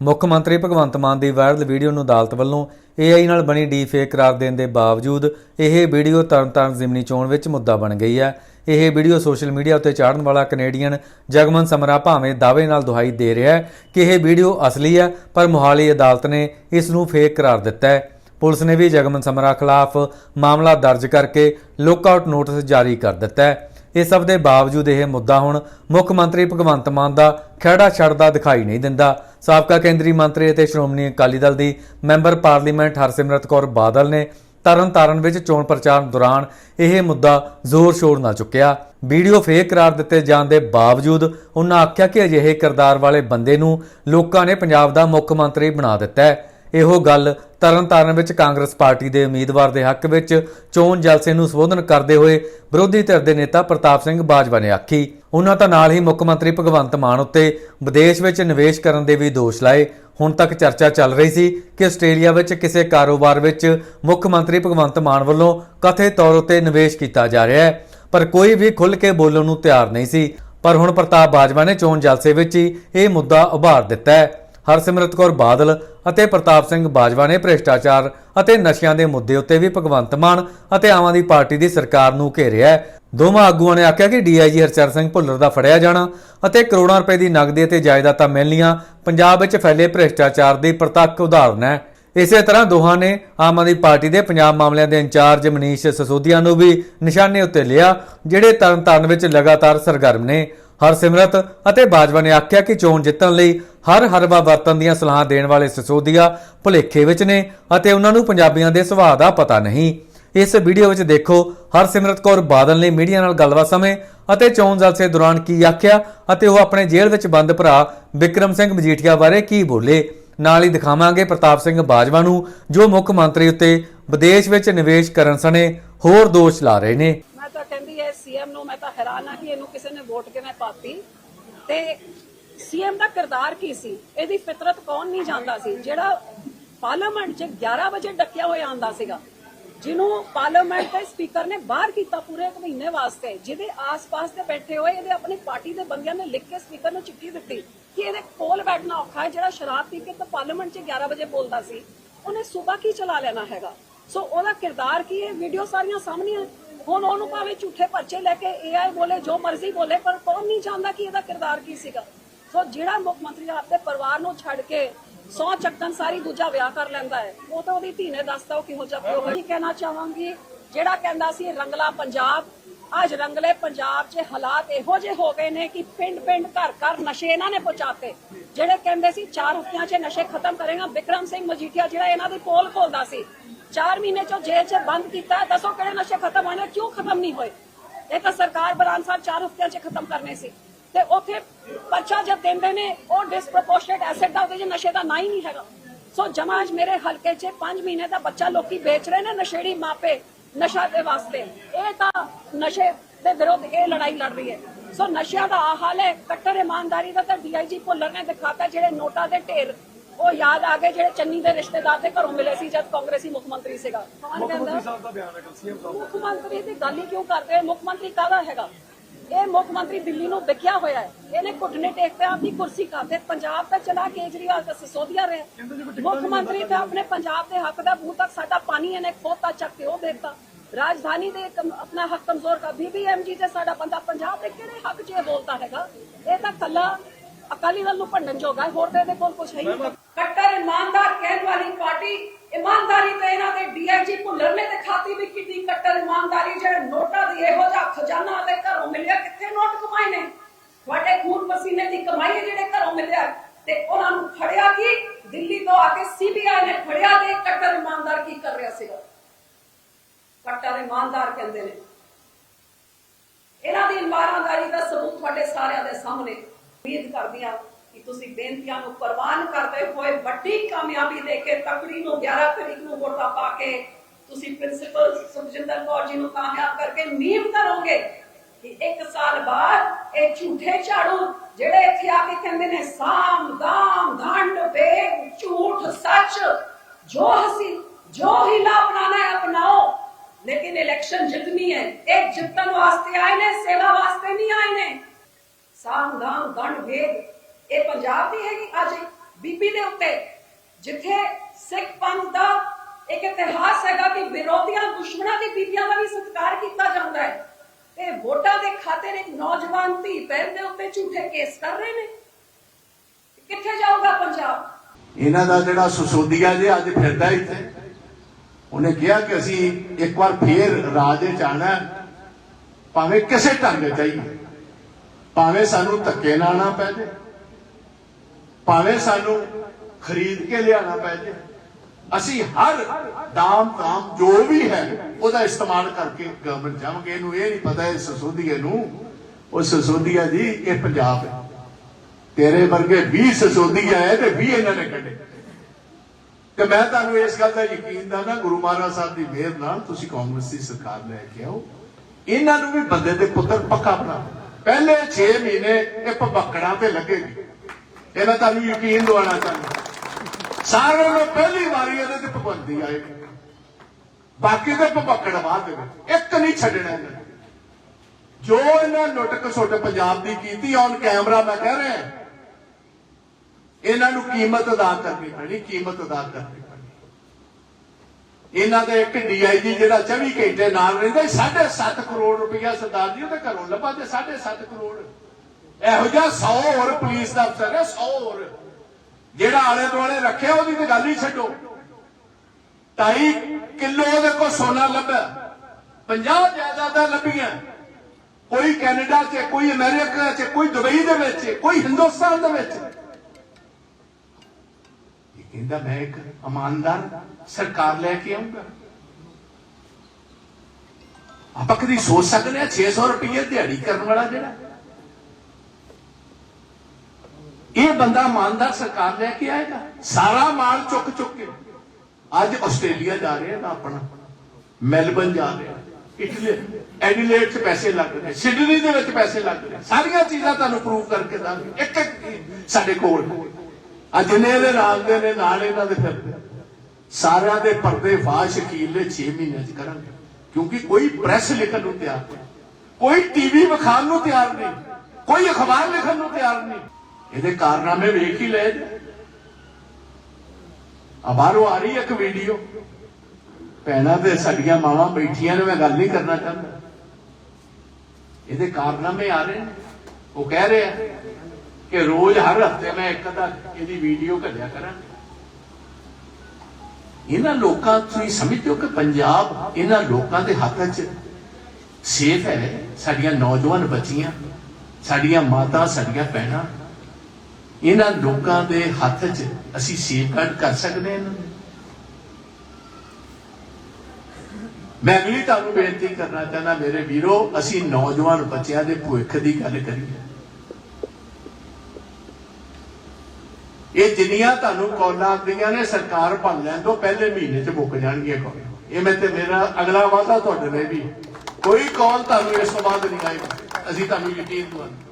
ਮੁੱਖ ਮੰਤਰੀ ਭਗਵੰਤ ਮਾਨ ਦੀ ਵਾਇਰਲ ਵੀਡੀਓ ਨੂੰ ਅਦਾਲਤ ਵੱਲੋਂ AI ਨਾਲ ਬਣੀ ਡੀ ਫੇਕ ਕਰਾਰ ਦੇਣ ਦੇ ਬਾਵਜੂਦ ਇਹ ਵੀਡੀਓ ਤਰਨਤਾਰਨ ਜ਼ਿਮਨੀ ਚੋਣ ਵਿੱਚ ਮੁੱਦਾ ਬਣ ਗਈ ਹੈ। ਇਹ ਵੀਡੀਓ ਸੋਸ਼ਲ ਮੀਡੀਆ ਉੱਤੇ ਚਾੜਨ ਵਾਲਾ ਕੈਨੇਡੀਅਨ ਜਗਮਨ ਸਮਰਾ ਭਾਵੇਂ ਦਾਅਵੇ ਨਾਲ ਦੁਹਾਈ ਦੇ ਰਿਹਾ ਹੈ ਕਿ ਇਹ ਵੀਡੀਓ ਅਸਲੀ ਹੈ, ਪਰ ਮੁਹਾਲੀ ਅਦਾਲਤ ਨੇ ਇਸ ਨੂੰ ਫੇਕ ਕਰਾਰ ਦਿੱਤਾ ਹੈ। ਪੁਲਿਸ ਨੇ ਵੀ ਜਗਮਨ ਸਮਰਾ ਖਿਲਾਫ ਮਾਮਲਾ ਦਰਜ ਕਰਕੇ ਲੁੱਕਆਊਟ ਨੋਟਿਸ ਜਾਰੀ ਕਰ ਦਿੱਤਾ ਹੈ। ਇਹ ਸਭ ਦੇ ਬਾਵਜੂਦ ਇਹ ਮੁੱਦਾ ਹੁਣ ਮੁੱਖ ਮੰਤਰੀ ਭਗਵੰਤ ਮਾਨ ਦਾ ਖੜਾ ਛੱਡਦਾ ਦਿਖਾਈ ਨਹੀਂ ਦਿੰਦਾ। ਸਾਬਕਾ ਕੇਂਦਰੀ ਮੰਤਰੀ ਅਤੇ ਸ਼੍ਰੋਮਣੀ ਅਕਾਲੀ ਦਲ ਦੀ ਮੈਂਬਰ ਪਾਰਲੀਮੈਂਟ ਹਰਸਿਮਰਤ ਕੌਰ ਬਾਦਲ ਨੇ ਤਰਨ ਤਾਰਨ ਵਿੱਚ ਚੋਣ ਪ੍ਰਚਾਰ ਦੌਰਾਨ ਇਹ ਮੁੱਦਾ ਜ਼ੋਰ-ਸ਼ੋਰ ਨਾਲ ਚੁੱਕਿਆ। ਵੀਡੀਓ ਫੇਕ ਕਰਾਰ ਦਿੱਤੇ ਜਾਣ ਦੇ ਬਾਵਜੂਦ ਉਹਨਾਂ ਆਖਿਆ ਕਿ ਅਜਿਹੇ ਕਿਰਦਾਰ ਵਾਲੇ ਬੰਦੇ ਨੂੰ ਲੋਕਾਂ ਨੇ ਪੰਜਾਬ ਦਾ ਮੁੱਖ ਮੰਤਰੀ ਬਣਾ ਦਿੱਤਾ ਹੈ। ਇਹੋ ਗੱਲ ਤਰਨਤਾਰਨ ਵਿੱਚ ਕਾਂਗਰਸ ਪਾਰਟੀ ਦੇ ਉਮੀਦਵਾਰ ਦੇ ਹੱਕ ਵਿੱਚ ਚੋਣ ਜਲਸੇ ਨੂੰ ਸੰਬੋਧਨ ਕਰਦੇ ਹੋਏ ਵਿਰੋਧੀ ਧਿਰ ਦੇ ਨੇਤਾ ਪ੍ਰਤਾਪ ਸਿੰਘ ਬਾਜਵਾ ਨੇ ਆਖੀ। ਉਹਨਾਂ ਤਾਂ ਨਾਲ ਹੀ ਮੁੱਖ ਮੰਤਰੀ ਭਗਵੰਤ ਮਾਨ ਉੱਤੇ ਵਿਦੇਸ਼ ਵਿੱਚ ਨਿਵੇਸ਼ ਕਰਨ ਦੇ ਵੀ ਦੋਸ਼ ਲਾਏ। ਹੁਣ ਤੱਕ ਚਰਚਾ ਚੱਲ ਰਹੀ ਸੀ ਕਿ ਆਸਟ੍ਰੇਲੀਆ ਵਿੱਚ ਕਿਸੇ ਕਾਰੋਬਾਰ ਵਿੱਚ ਮੁੱਖ ਮੰਤਰੀ ਭਗਵੰਤ ਮਾਨ ਵੱਲੋਂ ਕਥਿਤ ਤੌਰ ਉੱਤੇ ਨਿਵੇਸ਼ ਕੀਤਾ ਜਾ ਰਿਹਾ ਹੈ, ਪਰ ਕੋਈ ਵੀ ਖੁੱਲ੍ਹ ਕੇ ਬੋਲਣ ਨੂੰ ਤਿਆਰ ਨਹੀਂ ਸੀ। ਪਰ ਹੁਣ ਪ੍ਰਤਾਪ ਬਾਜਵਾ ਨੇ ਚੋਣ ਜਲਸੇ ਵਿੱਚ ਹੀ ਇਹ ਮੁੱਦਾ ਉਭਾਰ ਦਿੱਤਾ ਹੈ। ਹਰਸਿਮਰਤ ਕੌਰ ਬਾਦਲ ਅਤੇ ਪ੍ਰਤਾਪ ਸਿੰਘ ਬਾਜਵਾ ਨੇ ਭ੍ਰਿਸ਼ਟਾਚਾਰ ਅਤੇ ਨਸ਼ਿਆਂ ਦੇ ਮੁੱਦੇ ਉੱਤੇ ਵੀ ਭਗਵੰਤ ਮਾਨ ਅਤੇ ਆਮ ਆਦਮੀ ਪਾਰਟੀ ਦੀ ਸਰਕਾਰ ਨੂੰ ਘੇਰਿਆ ਹੈ। ਦੋਵਾਂ ਆਗੂਆਂ ਨੇ ਆਖਿਆ ਕਿ ਡੀਆਈਜੀ ਹਰਚਰਨ ਸਿੰਘ ਭੁੱਲਰ ਦਾ ਫੜਿਆ ਜਾਣਾ ਅਤੇ ਕਰੋੜਾਂ ਰੁਪਏ ਦੀ ਨਗਦੀ ਅਤੇ ਜਾਇਦਾਦਾਂ ਮਿਲਣੀਆਂ, ਪੰਜਾਬ ਵਿੱਚ ਫੈਲੇ ਭ੍ਰਿਸ਼ਟਾਚਾਰ ਦੀ ਪ੍ਰਤੱਖ ਉਦਾਹਰਨ ਹੈ। ਇਸੇ ਤਰ੍ਹਾਂ ਦੋਹਾਂ ਨੇ ਆਮ ਆਦਮੀ ਪਾਰਟੀ ਦੇ ਪੰਜਾਬ ਮਾਮਲਿਆਂ ਦੇ ਇੰਚਾਰਜ ਮਨੀਸ਼ ਸਸੋਦੀਆ ਨੂੰ ਵੀ ਨਿਸ਼ਾਨੇ ਉੱਤੇ ਲਿਆ, ਜਿਹੜੇ ਤਰਨਤਾਰਨ ਵਿੱਚ ਲਗਾਤਾਰ ਸਰਗਰਮ ਨੇ। ਹਰਸਿਮਰਤ ਅਤੇ ਬਾਜਵਾ ਨੇ ਆਖਿਆ ਕਿ ਚੋਣ ਜਿੱਤਣ ਲਈ ਹਰ ਹਰਵਾ ਵਰਤਨ ਦੀਆਂ ਸਲਾਹਾਂ ਦੇਣ ਵਾਲੇ ਸਸੋਦੀਆ ਭੁਲੇਖੇ ਵਿੱਚ ਨੇ ਅਤੇ ਉਹਨਾਂ ਨੂੰ ਪੰਜਾਬੀਆਂ ਦੇ ਸੁਭਾਅ ਦਾ ਪਤਾ ਨਹੀਂ। ਇਸ ਵੀਡੀਓ ਵਿੱਚ ਦੇਖੋ, ਹਰਸਿਮਰਤ ਕੌਰ ਬਾਦਲ ਨੇ ਮੀਡੀਆ ਨਾਲ ਗੱਲਬਾਤ ਸਮੇਂ ਅਤੇ ਚੋਣ ਜਲਸੇ ਦੌਰਾਨ ਕੀ ਆਖਿਆ ਅਤੇ ਉਹ ਆਪਣੇ ਜੇਲ੍ਹ ਵਿੱਚ ਬੰਦ ਭਰਾ ਵਿਕਰਮ ਸਿੰਘ ਮਜੀਠੀਆ ਬਾਰੇ ਕੀ ਬੋਲੇ। ਨਾਲ ਹੀ ਦਿਖਾਵਾਂਗੇ ਪ੍ਰਤਾਪ ਸਿੰਘ ਬਾਜਵਾ ਨੂੰ, ਜੋ ਮੁੱਖ ਮੰਤਰੀ ਉੱਤੇ ਵਿਦੇਸ਼ ਵਿੱਚ ਨਿਵੇਸ਼ ਕਰਨ ਸਣੇ ਹੋਰ ਦੋਸ਼ ਲਾ ਰਹੇ ਨੇ। ਮੈਂ ਤਾਂ ਸੀਐਮ ਨੂੰ ਮੈਂ ਤਾਂ ਹੈਰਾਨ ਆ ਕਿ ਇਹਨੂੰ ਕਿਸੇ ਨੇ ਵੋਟ ਕਿਵੇਂ ਪਾਤੀ। ਤੇ ਸੀਐਮ ਦਾ ਕਿਰਦਾਰ ਕੀ ਸੀ? ਇਹਦੀ ਫਿਤਰਤ ਕੌਣ ਨਹੀਂ ਜਾਣਦਾ ਸੀ? ਜਿਹੜਾ ਪਾਰਲੀਮੈਂਟ 'ਚ 11 ਵਜੇ ਡੱਕਿਆ ਹੋਇਆ ਆਂਦਾ ਸੀਗਾ, ਜਿਹਨੂੰ ਪਾਰਲੀਮੈਂਟ ਦੇ ਸਪੀਕਰ ਨੇ ਬਾਹਰ ਕੀਤਾ ਪੂਰੇ ਇੱਕ ਮਹੀਨੇ ਵਾਸਤੇ, ਜਿਹਦੇ ਆਸ-ਪਾਸ ਤੇ ਬੈਠੇ ਹੋਏ ਇਹਦੇ ਆਪਣੀ ਪਾਰਟੀ ਦੇ ਬੰਦਿਆਂ ਨੇ ਲਿਖ ਕੇ ਸਪੀਕਰ ਨੂੰ ਚਿੱਠੀ ਦਿੱਤੀ ਕਿ ਇਹਦੇ ਕੋਲ ਬੈਠਣਾ ਔਖਾ ਹੈ, ਜਿਹੜਾ ਸ਼ਰਾਬ ਪੀ ਕੇ ਤਾਂ ਪਾਰਲੀਮੈਂਟ 'ਚ 11 ਵਜੇ ਬੋਲਦਾ ਸੀ, ਉਹਨੇ ਸਵੇਰ ਕੀ ਚਲਾ ਲੈਣਾ ਹੈਗਾ? ਸੋ ਉਹਦਾ ਕਿਰਦਾਰ ਕੀ ਹੈ? ਵੀਡੀਓ ਸਾਰੀਆਂ ਸਾਹਮਣੇ ਹੁਣ ਉਹਨੂੰ ਭਾਵੇਂ ਝੂਠੇ ਪਰਚੇ ਲੈ ਕੇ ਏਆਈ ਬੋਲੇ, ਜੋ ਮਰਜ਼ੀ ਬੋਲੇ, ਪਰ ਕੌਣ ਨਹੀਂ ਜਾਣਦਾ ਕਿ ਇਹਦਾ ਕਿਰਦਾਰ ਕੀ ਸੀਗਾ? ਸੋ ਜਿਹੜਾ ਮੁੱਖ ਮੰਤਰੀ ਆਪਣੇ ਪਰਿਵਾਰ ਨੂੰ ਛੱਡ ਕੇ ਸੌ ਚੱਕਣ ਸਾਰੀ ਦੂਜਾ ਵਿਆਹ ਕਰ ਲੈਂਦਾ ਹੈ, ਉਹ ਤਾਂ ਉਹਦੀ ਧੀ ਨੇ ਦੱਸਦਾ ਉਹ ਕਿਹੋ ਜਿਹਾ ਪਿਓ ਹੈ। ਕਹਿਣਾ ਚਾਹਾਂਗੀ, ਜਿਹੜਾ ਕਹਿੰਦਾ ਸੀ ਰੰਗਲਾ ਪੰਜਾਬ, ਅੱਜ ਰੰਗਲੇ ਪੰਜਾਬ 'ਚ ਹਾਲਾਤ ਇਹੋ ਜਿਹੇ ਹੋ ਗਏ ਨੇ ਕਿ ਪਿੰਡ ਪਿੰਡ ਘਰ ਘਰ ਨਸ਼ੇ ਇਹਨਾਂ ਨੇ ਪਹੁੰਚਾਤੇ। ਜਿਹੜੇ ਕਹਿੰਦੇ ਸੀ 4 ਹਫ਼ਤਿਆਂ 'ਚ ਨਸ਼ੇ ਖਤਮ ਕਰੇਗਾ ਵਿਕਰਮ ਸਿੰਘ ਮਜੀਠੀਆ ਜਿਹੜਾ ਇਹਨਾਂ ਦੀ ਪੋਲ ਖੋਲਦਾ ਸੀ ਚਾਰ ਮਹੀਨੇ 'ਚੋਂ ਜੇਲ੍ਹ 'ਚ ਬੰਦ ਕੀਤਾ ਦੱਸੋ ਕਿਹੜੇ ਨਸ਼ੇ ਖਤਮ ਹੋਣੇ ਕਿਉਂ ਖਤਮ ਨਹੀਂ ਹੋਏ ਇਹ ਤਾਂ ਸਰਕਾਰ ਬਰਾਨ ਸਾਹਿਬ 4 ਹਫ਼ਤਿਆਂ 'ਚ ਖਤਮ ਕਰਨੇ ਸੀ ਤੇ ਉੱਥੇ ਪਰਚਾ ਜਦ ਦਿੰਦੇ ਨੇ ਉਹ ਡਿਸਪ੍ਰੋਪੋਰਸ਼ਨੇਟ ਐਸਿਡ ਦਾ ਉਹਦੇ 'ਚ ਨਸ਼ੇ ਦਾ ਨਾ ਹੀ ਨਹੀਂ ਹੈਗਾ ਸੋ ਜਮਾਜ ਮੇਰੇ ਹਲਕੇ 'ਚ 5 ਮਹੀਨੇ ਦਾ ਬੱਚਾ ਲੋਕੀ ਵੇਚ ਰਹੇ ਨੇ ਨਸ਼ੇੜੀ ਮਾਪੇ ਨਸ਼ਾ ਦੇ ਵਾਸਤੇ ਇਹ ਤਾਂ ਨਸ਼ੇ ਦੇ ਵਿਰੁੱਧ ਇਹ ਲੜਾਈ ਲੜ ਰਹੀ ਹੈ ਸੋ ਨਸ਼ਿਆਂ ਦਾ ਆਹ ਹਾਲ ਹੈ ਕੱਟਰ ਇਮਾਨਦਾਰੀ ਦਾ ਤਾਂ ਡੀਆਈਜੀ ਭੁੱਲਰ ਨੇ ਦਿਖਾਤਾ ਜਿਹੜੇ ਨੋਟਾਂ ਦੇ ਢੇਰ ਉਹ ਯਾਦ ਆ ਗਏ ਜਿਹੜੇ ਚੰਨੀ ਦੇ ਰਿਸ਼ਤੇਦਾਰ ਦੇ ਘਰੋਂ ਮਿਲੇ ਸੀ ਜਦ ਕਾਂਗਰਸੀ ਮੁੱਖ ਮੰਤਰੀ ਸੀਗਾ। ਮੁੱਖ ਮੰਤਰੀ ਸਾਹਿਬ ਦਾ ਬਿਆਨ ਹੈ ਸੀਐਮ ਸਾਹਿਬ ਮੁੱਖ ਮੰਤਰੀ ਦੀ ਗੱਲ ਹੀ ਕਿਉਂ ਕਰਦੇ ਮੁੱਖ ਮੰਤਰੀ ਕਾਹਦਾ ਹੈਗਾ? ਇਹ ਮੁੱਖ ਮੰਤਰੀ ਦਿੱਲੀ ਨੂੰ ਵਿਕਿਆ ਹੋਇਆ ਹੈ। ਇਹਨੇ ਘੁੱਟਨੇ ਟੇਕਦੇ ਆਪਣੀ ਕੁਰਸੀ ਕਾਤੇ। ਪੰਜਾਬ ਤਾਂ ਚਲਾ ਕੇਜਰੀਵਾਲ ਦਾ ਸਸੋਦੀਆ ਰਿਹਾ। ਮੁੱਖ ਮੰਤਰੀ ਤਾਂ ਆਪਣੇ ਪੰਜਾਬ ਦੇ ਹੱਕ ਦਾ ਬੂਹ ਤੱਕ ਸਾਡਾ ਪਾਣੀ ਇਹਨੇ ਖੋਤਾ ਚੱਕ ਕੇ ਉਹ ਦੇਤਾ ਰਾਜਧਾਨੀ ਦੇ ਆਪਣਾ ਹੱਕ ਕਮਜ਼ੋਰ ਕਰ ਬੀਬੀਐਮਜੀ ਤੇ ਸਾਡਾ ਬੰਦਾ ਪੰਜਾਬ ਦੇ ਕਿਹੜੇ ਹੱਕ 'ਚ ਬੋਲਦਾ ਹੈਗਾ? ਇਹ ਤਾਂ ਕੱਲਾ ਅਕਾਲੀ ਦਲ ਨੂੰ ਭੰਡਣ ਜੋਗਾ ਹੋਰ ਤਾਂ ਇਹਦੇ ਕੋਲ ਕੁਝ ਹੈ ਹੀ ਨਹੀਂ। ਕੱਟਰ ਇਮਾਨਦਾਰ ਕਹਿਣ ਵਾਲੀ ਪਾਰਟੀ, ਇਮਾਨਦਾਰੀ ਤੇ ਇਹਨਾਂ ਦੇ ਡੀਆਈਜੀ ਭੁੱਲਰ ਨੇ ਦਿਖਾਤੀ ਵੀ ਕਿੰਨੀ ਕੱਟਰ ਇਮਾਨਦਾਰੀ, ਜਿਹੜੇ ਨੋਟਾਂ ਦੀ ਇਹੋ ਜਿਹਾ ਖਜ਼ਾਨਾ ਤੇ ਘਰੋਂ ਮਿਲਿਆ, ਕਿੱਥੇ ਨੋਟ ਕਮਾਏ ਨੇ? ਤੁਹਾਡੇ ਖੂਨ ਪਸੀਨੇ ਦੀ ਕਮਾਈ ਜਿਹੜੇ ਘਰੋਂ ਮਿਲਿਆ। ਤੇ ਉਹਨਾਂ ਨੂੰ ਫੜਿਆ ਕੀ? ਦਿੱਲੀ ਤੋਂ ਆ ਕੇ ਸੀਬੀਆਈ ਨੇ ਫੜਿਆ ਤੇ ਕੱਟਰ ਇਮਾਨਦਾਰ ਕੀ ਕਰ ਰਿਹਾ ਸੀਗਾ? ਕੱਟਰ ਇਮਾਨਦਾਰ ਕਹਿੰਦੇ ਨੇ। ਇਹਨਾਂ ਦੀ ਇਮਾਨਦਾਰੀ ਦਾ ਸਬੂਤ ਤੁਹਾਡੇ ਸਾਰਿਆਂ ਦੇ ਸਾਹਮਣੇ। ਉਮੀਦ ਕਰਦੀ ਹਾਂ ਕਿ ਤੁਸੀਂ ਬੇਨਤੀਆਂ ਨੂੰ ਪ੍ਰਵਾਨ ਕਰਦੇ ਹੋਏ ਵੱਡੀ ਕਾਮਯਾਬੀ ਦੇ ਕੇ ਤਕੜੀ ਨੂੰ 11 ਤਰੀਕ ਨੂੰ ਵੋਟਾਂ ਪਾ ਕੇ ਤੁਸੀਂ ਪ੍ਰਿੰਸੀਪਲ ਸੁਖਜਿੰਦਰ ਕੌਰ ਜੀ ਨੂੰ ਕਾਮਯਾਬ ਕਰਕੇ ਨੀਮ ਕਰੋਗੇ ਕਿ ਇੱਕ ਸਾਲ ਬਾਅਦ ਇਹ ਝੂਠੇ ਝਾੜੂ ਜਿਹੜੇ ਇੱਥੇ ਆ ਕੇ ਕਹਿੰਦੇ ਨੇ, ਸਾਮ ਦਾਮ ਗੰਡ ਬੇਗ ਝੂਠ ਸੱਚ, ਜੋ ਹਸੀ, ਜੋ ਹਿਲਾ ਬਣਾਣਾ ਹੈ ਅਪਣਾਓ। ਲੇਕਿਨ ਇਲੈਕਸ਼ਨ ਜਿੱਤਨੀ ਹੈ, ਇਹ ਜਿੱਤਣ ਵਾਸਤੇ ਆਏ ਨੇ, ਸੇਵਾ ਵਾਸਤੇ ਨਹੀਂ ਆਏ ਨੇ। ਸਾਮ ਦਾਮ ਗੰਡ ਬੇਗ ਇਹ ਪੰਜਾਬ ਦੀ ਹੈਗੀ ਅੱਜ ਬੀਬੀ ਦੇ ਉੱਤੇ ਜਿੱਥੇ ਸਿੱਖ ਪੰਥ ਦਾ ਇੱਕ ਇਤਿਹਾਸ ਹੈਗਾ ਕਿ ਵਿਰੋਧੀਆਂ ਦੁਸ਼ਮਣਾਂ ਦੀ ਬੀਬੀਆਂ ਦਾ ਵੀ ਸਤਿਕਾਰ ਕੀਤਾ ਜਾਂਦਾ ਹੈ। ਤੇ ਵੋਟਾਂ ਦੇ ਖਾਤੇ ਇੱਕ ਨੌਜਵਾਨ ਧੀ ਭੈਣ ਦੇ ਉੱਤੇ ਝੂਠੇ ਕੇਸ ਕਰ ਰਹੇ ਨੇ। ਕਿੱਥੇ ਜਾਊਗਾ ਪੰਜਾਬ? ਇਹਨਾਂ ਦਾ ਜਿਹੜਾ ਸੁਸੋਦੀਆ ਜੇ ਅੱਜ ਫਿਰਦਾ ਇੱਥੇ ਉਹਨੇ ਕਿਹਾ ਕਿ ਅਸੀਂ ਇੱਕ ਵਾਰ ਫੇਰ ਰਾਜ ਵਿੱਚ ਆਣਾ ਹੈ, ਭਾਵੇਂ ਕਿਸੇ ਢੰਗ ਚਾਹੀਏ ਭਾਵੇਂ ਸਾਨੂੰ ਧੱਕੇ ਨਾਲ ਆਉਣਾ ਪੈ ਜੇ। ਭਾਵੇਂ ਸਾਨੂੰ ਖਰੀਦ ਕੇ ਲਿਆਣਾ ਪੈ ਜੇ। ਅਸੀਂ ਹਰ ਦਾਮ ਤਾਮ ਜੋ ਵੀ ਹੈ, ਉਹਦਾ ਇਸਤੇਮਾਲ ਕਰਕੇ ਗਵਰਨਮੈਂਟ ਜਾਵਾਂਗੇ। ਇਹਨੂੰ ਇਹ ਨਹੀਂ ਪਤਾ ਇਹ ਸਸੋਦੀਏ ਨੂੰ, ਉਹ ਸਸੋਦੀਆ ਜੀ, ਇਹ ਪੰਜਾਬ ਹੈ। ਤੇਰੇ ਵਰਗੇ 20 ਸਸੋਦੀਆ ਹੈ ਤੇ 20 ਇਹਨਾਂ ਨੇ ਕੱਢੇ। ਤੇ ਮੈਂ ਤੁਹਾਨੂੰ ਇਸ ਗੱਲ ਦਾ ਯਕੀਨ ਦਾ ਨਾ ਗੁਰੂ ਮਹਾਰਾਜ ਸਾਹਿਬ ਦੀ ਮਿਹਰ ਨਾਲ ਤੁਸੀਂ ਕਾਂਗਰਸ ਦੀ ਸਰਕਾਰ ਲੈ ਕੇ ਆਓ। ਇਹਨਾਂ ਨੂੰ ਵੀ ਬੰਦੇ ਦੇ ਪੁੱਤਰ ਪੱਕਾ ਬਣਾ। ਪਹਿਲੇ 6 ਮਹੀਨੇ ਇਹ ਭਬਕੜਾਂ ਤੇ ਲੱਗੇਗੀ। ਇਹ ਮੈਂ ਤੁਹਾਨੂੰ ਯਕੀਨ ਦਿਵਾਉਣਾ ਚਾਹੁੰਦਾ। ਸਾਰਿਆਂ ਨੂੰ ਪਹਿਲੀ ਵਾਰੀ ਇਹਦੇ ਤੇ ਪਾਬੰਦੀ ਆਏਗੀ ਬਾਕੀ ਦੇ ਭਬਕੜ ਬਾਅਦ ਇੱਕ ਨਹੀਂ ਛੱਡਣਾ ਇਹਨਾਂ। ਨੇ। ਜੋ ਇਹਨਾਂ ਲੁੱਟ ਖਸੁੱਟ ਪੰਜਾਬ ਦੀ ਕੀਤੀ ਔਨ ਕੈਮਰਾ ਮੈਂ ਕਹਿ ਰਿਹਾ। ਇਹਨਾਂ ਨੂੰ ਕੀਮਤ ਅਦਾ ਕਰਨੀ ਪੈਣੀ, ਕੀਮਤ ਅਦਾ ਕਰਨੀ ਪੈਣੀ। ਇਹਨਾਂ ਦਾ ਇੱਕ ਡੀਆਈਜੀ ਜਿਹੜਾ 24 ਘੰਟੇ ਨਾਲ ਰਹਿੰਦਾ 7.5 ਕਰੋੜ ਰੁਪਇਆ ਸਰਦਾਰ ਜੀ ਉਹਦੇ ਘਰੋਂ ਲੱਭਾ ਤੇ 7.5 ਕਰੋੜ। ਇਹੋ ਜਿਹਾ 100 ਹੋਰ ਪੁਲਿਸ ਦਾ ਅਫਸਰ ਹੈ 100 ਹੋਰ। ਜਿਹੜਾ ਆਲੇ ਦੁਆਲੇ ਰੱਖਿਆ, ਉਹਦੀ ਤੇ ਗੱਲ ਹੀ ਛੱਡੋ। ਢਾਈ ਕਿਲੋ ਉਹਦੇ ਕੋਲ ਸੋਨਾ ਲੱਭਾ 50 ਜਾਇਦਾਦਾਂ ਲੱਭੀਆਂ। ਕੋਈ ਕੈਨੇਡਾ 'ਚ, ਕੋਈ ਅਮਰੀਕਾ 'ਚ, ਕੋਈ ਦੁਬਈ ਦੇ ਵਿੱਚ, ਕੋਈ ਹਿੰਦੁਸਤਾਨ ਦੇ ਵਿੱਚ। ਇਹ ਕਹਿੰਦਾ, ਮੈਂ ਇੱਕ ਇਮਾਨਦਾਰ ਸਰਕਾਰ ਲੈ ਕੇ ਆਉਂਗਾ ਆਪਾਂ ਕਦੀ ਸੋਚ ਸਕਦੇ ਆ 600 ਰੁਪਏ ਦਿਹਾੜੀ ਕਰਨ ਵਾਲਾ ਜਿਹੜਾ ਇਹ ਬੰਦਾ ਇਮਾਨਦਾਰ ਸਰਕਾਰ ਲੈ ਕੇ ਆਏਗਾ। ਸਾਰਾ ਮਾਲ ਚੁੱਕ ਚੁੱਕ ਕੇ। ਅੱਜ ਆਸਟ੍ਰੇਲੀਆ ਜਾ ਰਿਹਾ ਨਾ ਆਪਣਾ। ਮੈਲਬਨ ਜਾ ਰਿਹਾ। ਇਟਲੀ, ਐਡੀਲੇਡ 'ਚ ਪੈਸੇ ਲੱਗ ਰਹੇ। ਸਿਡਨੀ ਦੇ ਵਿੱਚ ਪੈਸੇ ਲੱਗ ਰਹੇ। ਸਾਰੀਆਂ ਚੀਜ਼ਾਂ ਤੁਹਾਨੂੰ ਪ੍ਰੂਵ ਕਰਕੇ ਦਾਂਗੇ। ਇੱਕ ਇੱਕ ਸਾਡੇ ਕੋਲ। ਅੱਜ ਜਿੰਨੇ ਦੇ ਨਾਲ ਦੇ ਨੇ, ਨਾਲ ਇਹਨਾਂ ਦੇ ਫਿਰਦੇ ਸਾਰਿਆਂ ਦੇ ਪਰਦੇ ਫਾਸ਼ ਨੇ 6 ਮਹੀਨਿਆਂ 'ਚ ਕਰਾਂਗੇ। ਕਿਉਂਕਿ ਕੋਈ ਪ੍ਰੈਸ ਲਿਖਣ ਨੂੰ ਤਿਆਰ ਨਹੀਂ। ਕੋਈ ਟੀਵੀ ਵਿਖਾਉਣ ਨੂੰ ਤਿਆਰ ਨਹੀਂ। ਕੋਈ ਅਖਬਾਰ ਲਿਖਣ ਨੂੰ ਤਿਆਰ ਨਹੀਂ। ਇਹਦੇ ਕਾਰਨਾਮੇ ਵੇਖ ਹੀ ਲਏ ਜੇ। ਆ ਬਾਹਰੋਂ ਆ ਰਹੀ ਹੈ ਇੱਕ ਵੀਡੀਓ। ਭੈਣਾਂ ਤੇ ਸਾਡੀਆਂ ਮਾਵਾਂ ਬੈਠੀਆਂ ਨੇ, ਮੈਂ ਗੱਲ ਨਹੀਂ ਕਰਨਾ ਚਾਹੁੰਦਾ। ਇਹਦੇ ਕਾਰਨਾਮੇ ਆ ਰਹੇ ਨੇ। ਉਹ ਕਹਿ ਰਹੇ ਕਿ ਰੋਜ਼ ਹਰ ਹਫ਼ਤੇ ਮੈਂ ਇੱਕ ਅੱਧਾ ਇਹਦੀ ਵੀਡੀਓ ਕੱਢਿਆ ਕਰਾਂ। ਇਹਨਾਂ ਲੋਕਾਂ, ਤੁਸੀਂ ਸਮਝਦੇ ਹੋ ਕਿ ਪੰਜਾਬ ਇਹਨਾਂ ਲੋਕਾਂ ਦੇ ਹੱਥ 'ਚ ਸੇਫ ਹੈ? ਸਾਡੀਆਂ ਨੌਜਵਾਨ ਬੱਚੀਆਂ, ਸਾਡੀਆਂ ਮਾਤਾ, ਸਾਡੀਆਂ ਭੈਣਾਂ। ਇਹਨਾਂ ਲੋਕਾਂ ਦੇ ਹੱਥ 'ਚ ਅਸੀਂ ਸੇਫਗਾਰਡ ਕਰ ਸਕਦੇ ਇਹਨਾਂ ਨੂੰ? ਮੈਂ ਅਗਲੀ ਤੁਹਾਨੂੰ ਬੇਨਤੀ ਕਰਨਾ ਚਾਹੁੰਦਾ, ਮੇਰੇ ਵੀਰੋ, ਅਸੀਂ ਨੌਜਵਾਨ ਬੱਚਿਆਂ ਦੇ ਭਵਿੱਖ ਦੀ ਗੱਲ ਕਰੀਏ। ਇਹ ਜਿੰਨੀਆਂ ਤੁਹਾਨੂੰ ਕਾਲਾਂ ਆਉਂਦੀਆਂ ਨੇ, ਸਰਕਾਰ ਭੰਨ ਲੈਣ ਤੋਂ ਪਹਿਲੇ ਮਹੀਨੇ 'ਚ ਮੁੱਕ ਜਾਣਗੀਆਂ ਕਾਲਾਂ। ਇਹ ਮੈਂ ਤੇ ਮੇਰਾ ਅਗਲਾ ਵਾਅਦਾ ਤੁਹਾਡੇ ਲਈ ਵੀ ਕੋਈ ਕਾਲ ਤੁਹਾਨੂੰ ਇਸ ਤੋਂ ਬਾਅਦ ਨਹੀਂ ਆਏਗੀ। ਅਸੀਂ ਤੁਹਾਨੂੰ ਯਕੀਨ ਦਵਾਉਂਦੇ